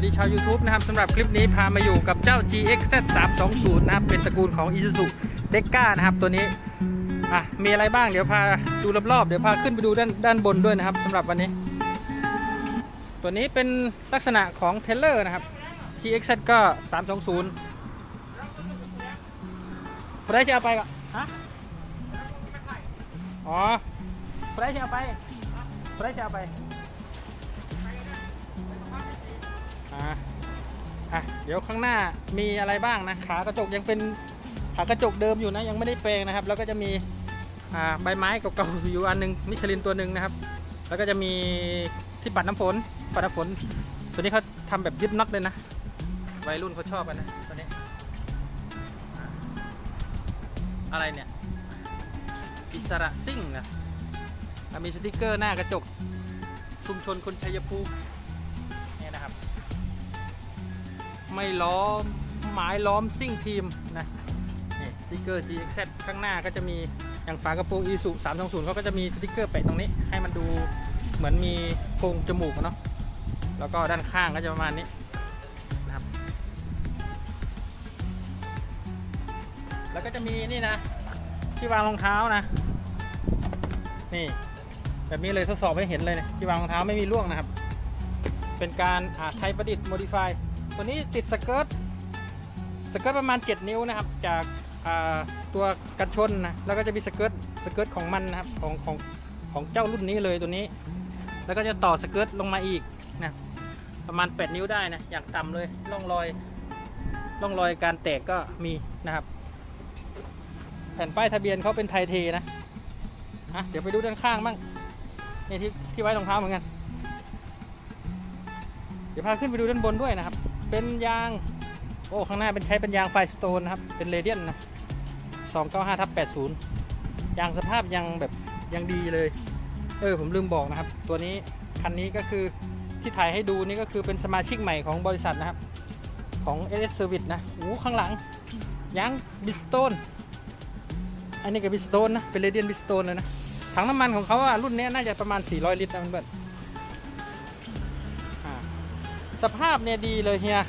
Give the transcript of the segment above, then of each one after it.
สวัสดีชาว YouTube นะครับสำหรับคลิปนี้พามาอยู่กับเจ้า GXZ 320นะครับ เป็นตระกูลของ Isuzu d e c a นะครับ ตัวนี้ อะ มีอะไรบ้างเดี๋ยวพาดูรอบๆ เดี๋ยวพาขึ้นไปดูด้านด้านบนด้วยนะครับสำหรับวันนี้ ตัวนี้เป็นลักษณะของเทเลอร์นะครับ GXZ ก็ 320ใครจะเอาไปก็ฮะอ๋อใครจะเอาไปใครจะเอาไป อะอะเดี๋ยวข้างหน้ามีอะไรบ้างนะขากระจกยังเป็นขากระจกเดิมอยู่นะยังไม่ได้แปลงนะครับ แล้วก็จะมีอ่าใบไม้เก่าๆอยู่อันหนึงมิชลินตัวหนึ่งนะครับ แล้วก็จะมีที่ปัดน้ำฝนปัดน้ำฝน ตัวนี้เขาทำแบบยึดน็อตเลยนะวัยรุ่นเขาชอบกันนะตัวนี้อะไรเนี่ยอิสระซิ่งนะอะมีสติกเกอร์หน้ากระจกชุมชนคนชัยภูมิ ไม่ล้อมหมายล้อมซิ่งทีมนะนี่สติกเกอร์ GXZ ข้างหน้าก็จะมีอย่างฝากระโปรง Isuzu 320เขาก็จะมีสติกเกอร์แปะตรงนี้ ให้มันดูเหมือนมีโพรงจมูกเนาะแล้วก็ด้านข้างก็จะประมาณนี้นะครับ แล้วก็จะมีนี่นะ ที่วางรองเท้านะ นี่แบบนี้เลยทดสอบให้เห็นเลยนะที่วางรองเท้าไม่มีร่วงนะครับ เป็นการอาไทยประดิษฐ์ modify ตัวนี้ติดสเกิร์ตสเกิร์ตประมาณ 7 นิ้วนะครับ จากาตัวกันชนนะแล้วก็จะมีสเกิร์ตสเกิร์ตของมันนะครับของของของเจ้ารุ่นนี้เลยตัวนี้ แล้วก็จะต่อสเกิร์ตลงมาอีกนะประมาณ 8 นิ้วได้นะอย่างต่ำเลยร่องรอยร่องรอยการแตกก็มีนะครับ แผ่นป้ายทะเบียนเขาเป็นไทยเทนะอะเดี๋ยวไปดูด้านข้างบ้างนี่ที่ที่ไว้รองเท้าเหมือนกัน เดี๋ยวพาขึ้นไปดูด้านบนด้วยนะครับ เป็นยาง โอ้ ข้างหน้าเป็นใช้เป็นยางไฟสโตนนะครับ เป็นเรเดียนนะ295ทับ80ยางสภาพยังแบบยังดีเลย เออ ผมลืมบอกนะครับ ตัวนี้คันนี้ก็คือที่ถ่ายให้ดูนี่ก็คือเป็นสมาชิกใหม่ของบริษัทนะครับ ของ LS Service นะโอ้ข้างหลังยางบิสโตนอันนี้ก็บิสโตนนะ เป็นเรเดียนบิสโตนเลยนะ ถังน้ำมันของเขาอะรุ่นนี้น่าจะประมาณ 400 ลิตรนะเพื่อน สภาพเนี่ยดีเลยเฮีย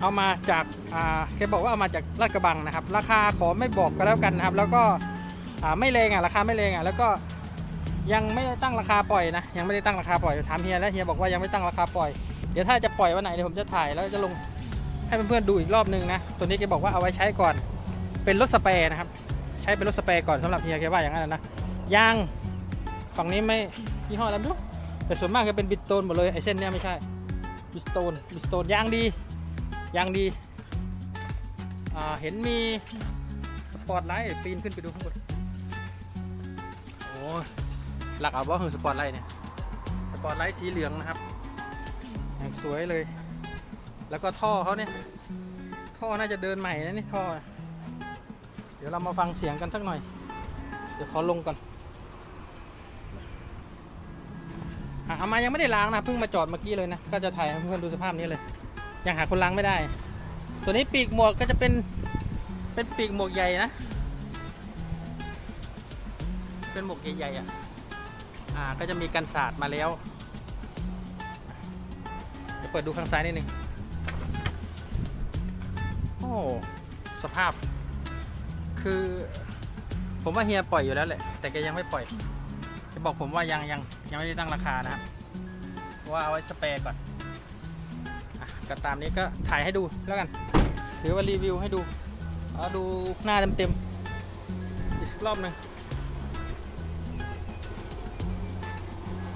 เอามาจากอ่าแกบอกว่าเอามาจากลาดกระบังนะครับ ราคาขอไม่บอกก็แล้วกันนะครับ แล้วก็อ่าไม่แรงอะราคาไม่แรงอะแล้วก็ยังไม่ได้ตั้งราคาปล่อยนะยังไม่ได้ตั้งราคาปล่อยถามเฮียแล้วเฮียบอกว่ายังไม่ตั้งราคาปล่อยเดี๋ยวถ้าจะปล่อยวันไหนเดี๋ยวผมจะถ่ายแล้วจะลงให้เพื่อนๆดูอีกรอบนึงนะตัวนี้แกบอกว่าเอาไว้ใช้ก่อน เป็นรถสเปรย์นะครับ ใช้เป็นรถสเปรย์ก่อนสำหรับเฮียแกว่าอย่างนั้นนะยางฝั่งนี้ไม่ยี่ห้ออะไรไม่รู้แต่ส่วนมากจะเป็นบิสโตนหมดเลยไอเส้นเนี้ยไม่ใช่ บิสโตนบิสโตนยางดียางดีเห็นมีสปอร์ตไลท์ปีนขึ้นไปดูข้างบนโอ้หลักเอาว่าคือสปอร์ตไลท์เนี่ยสปอร์ตไลท์สีเหลืองนะครับอย่างสวยเลย แล้วก็ท่อเขาเนี่ยท่อน่าจะเดินใหม่นะนี่ท่อ เดี๋ยวเรามาฟังเสียงกันสักหน่อย เดี๋ยวขอลงก่อนอะเอา มายังไม่ได้ล้างนะเพิ่งมาจอดเมื่อกี้เลยนะก็จะถ่ายให้เพื่อนดูสภาพนี้เลยยังหาคนล้างไม่ได้ ตัวนี้ปีกหมวกก็จะเป็นเป็นปีกหมวกใหญ่นะ เป็นหมวกใหญ่ๆอะอ่าก็จะมีกันศาสตร์มาแล้วจะเปิดดูข้างซ้ายนิดนึงโอ้สภาพ คือ ผมว่าเฮียปล่อยอยู่แล้วแหละแต่แกยังไม่ปล่อยจะบอกผมว่ายังยังยังไม่ได้ตั้งราคานะครับ ว่าเอาไว้สเปรย์ก่อนก็ตามนี้ก็ถ่ายให้ดูแล้วกันหรือว่ารีวิวให้ดูเอาดูหน้าเต็มๆอีกรอบหนึ่ง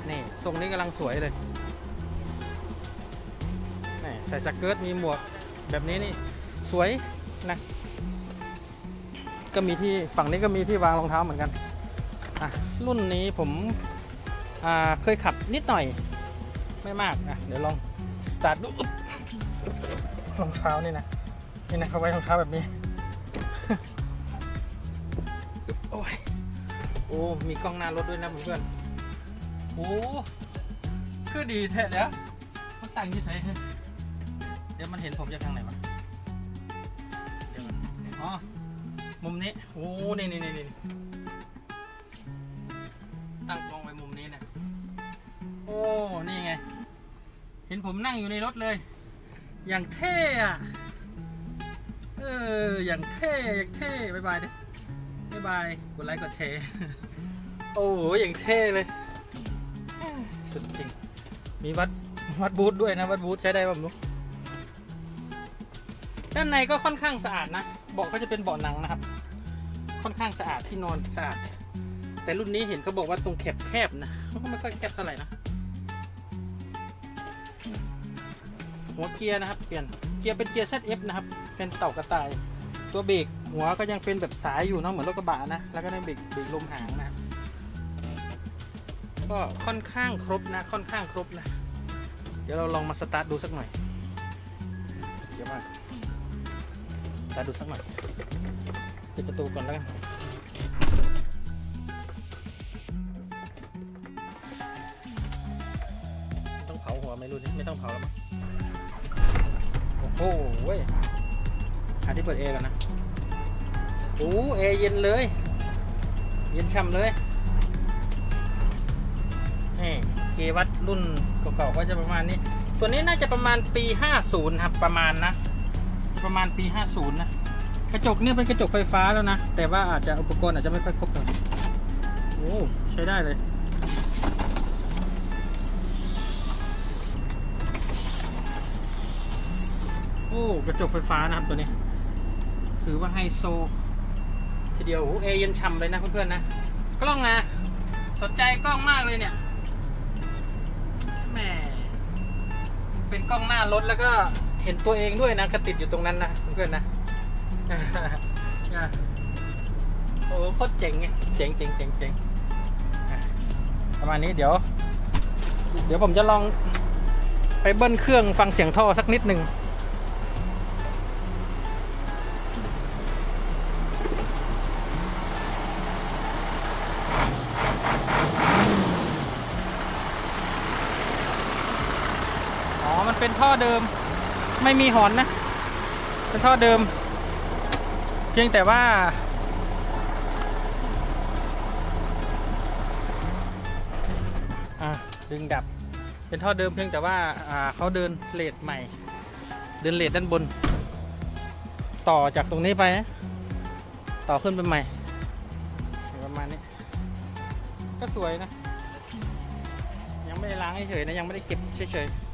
นี่ทรงนี้กำลังสวยเลยนี่ใส่สเกิร์ตมีหมวกแบบนี้นี่สวยนะก็มีที่ฝั่งนี้ก็มีที่วางรองเท้าเหมือนกันอะรุ่นนี้ผมเคยขับนิดหน่อย ไม่มากอะเดี๋ยวลองสตาร์ทดูรองเท้านี่นะนี่นะเขาไว้รองเท้าแบบนี้โอ้ยโอ้มีกล้องหน้ารถด้วยนะเพื่อนโอ้คือดีแท้แล้วมันตั้งยี่ใส่เดี๋ยวมันเห็นผมจากทางไหนวะอนอ๋อมุมนี้โอ้นี่นี่นี่ ห็นผมนั่งอยู่ในรถเลย อย่างเท่อะเออ อย่างเท่ อย่างเท่บายบายดิบายบาย กดไลค์ กดแชร์ โอ้โห อย่างเท่เลย สุดจริง มีวัด วัดบูธด้วยนะ วัดบูธใช้ได้ป่ะไม่รู้ด้านในก็ค่อนข้างสะอาดนะ เบาะก็จะเป็นเบาะหนังนะครับ ค่อนข้างสะอาดที่นอนสะอาด แต่รุ่นนี้เห็นเขาบอกว่าตรงแคบแคบๆนะ ก็ไม่ค่อยแคบเท่าไหร่นะ หัวเกียร์นะครับ เปลี่ยนเกียร์เป็นเกียร์ ZF นะครับ เป็นเต่ากระต่าย ตัวเบรกหัวก็ยังเป็นแบบสายอยู่เนาะเหมือนรถกระบะนะ แล้วก็ได้เบรกเบรกลมหางนะครับก็ค่อนข้างครบนะ ค่อนข้างครบนะ เดี๋ยวเราลองมาสตาร์ทดูสักหน่อยเดี๋ยวมาสตาร์ทดูสักหน่อยปิดประตูก่อนแล้วกันต้องเผาหัวไหม่รู้นี่ไม่ต้องเผาแล้วมั้ง หเว้ยหาที่เปิดแอกันนะโอ้แอเย็นเลย เย็นช่ำเลยนี่เกวัตรุ่นเก่าๆก็จะประมาณนี้ ตัวนี้น่าจะประมาณปี 50 ครับประมาณนะ ประมาณปี 50 นะ กระจกเนี่ยเป็นกระจกไฟฟ้าแล้วนะ แต่ว่าอาจจะอุปกรณ์อาจจะไม่ค่อยครบเท่าไหร่โอ้ใช้ได้เลย โอ้กระจกไฟฟ้านะครับตัวนี้ ถือว่าไฮโซ ทีเดียวโอ้แอร์เย็นฉ่ำเลยนะเพื่อนๆนะ กล้องนะสนใจกล้องมากเลยเนี่ยแหมเป็นกล้องหน้ารถแล้วก็เห็นตัวเองด้วยนะกระติดอยู่ตรงนั้นนะเพื่อนๆนะโอ้โคตรเจ๋งไงเจ๋งเจ๋งเจ๋งเจ๋งประมาณนี้เดี๋ยว เดี๋ยวผมจะลองไปเบิ้ลเครื่องฟังเสียงท่อสักนิดหนึ่ง เป็นท่อเดิม ไม่มีหอนนะ เป็นท่อเดิม เพียงแต่ว่าอะดึงดับ เป็นท่อเดิมเพียงแต่ว่าอ่าเขาเดินเลดใหม่ เดินเลดด้านบน ต่อจากตรงนี้ไป ต่อขึ้นไปใหม่ประมาณนี้ ก็สวยนะ ยังไม่ได้ล้างเฉยๆนะ ยังไม่ได้เก็บเฉยๆ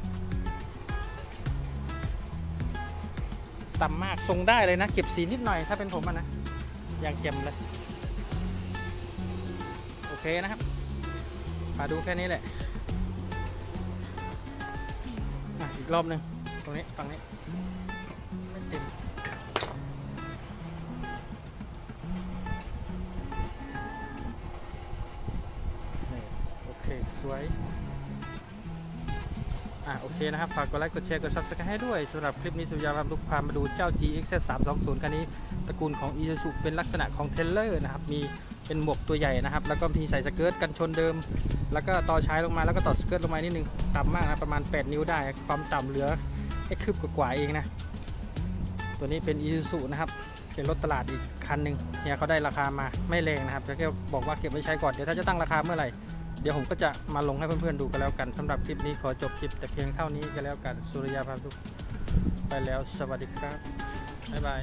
ต่ำมากทรงได้เลยนะ เก็บสีนิดหน่อยถ้าเป็นผมะนะอย่างเก็มเลย โอเคนะครับมาดูแค่นี้แหละอีกรอบหนึ่งตรงนี้ฝั่งนี้เต็มโอเค สวย อะโอเคนะครับ ฝากกดไลค์ กดแชร์ กด subscribe ให้ด้วยสำหรับคลิปนี้สุริยาพาทุกพามาดูเจ้า GX 320คันนี้ตระกูลของ i s u z u เป็นลักษณะของเทเลอร์นะครับ มีเป็นหมวกตัวใหญ่นะครับ แล้วก็มีใส่สเกิร์ตกันชนเดิม แล้วก็ต่อใชายลงมาแล้วก็ต่อสเกิร์ตลงมานิดนึง ต่ำมากนะประมาณ 8 นิ้วได้ ความต่ำเหลือแค่คืบกว่าเองนะ ตัวนี้เป็น i s u z u นะครับเป็นรถตลาดอีกคันหนึ่งเนี่ยเขาได้ราคามาไม่แรงนะครับแค่บอกว่าเก็บไว้ใช้ก่อนเดี๋ยวถ้าจะตั้งราคาเมื่อไหร่ เดี๋ยวผมก็จะมาลงให้เพื่อนๆดูกันแล้วกันสำหรับคลิปนี้ขอจบคลิปแต่เพียงเท่านี้ก็แล้วกันสุริยาพาทุกไปแล้วสวัสดีครับบ๊ายบาย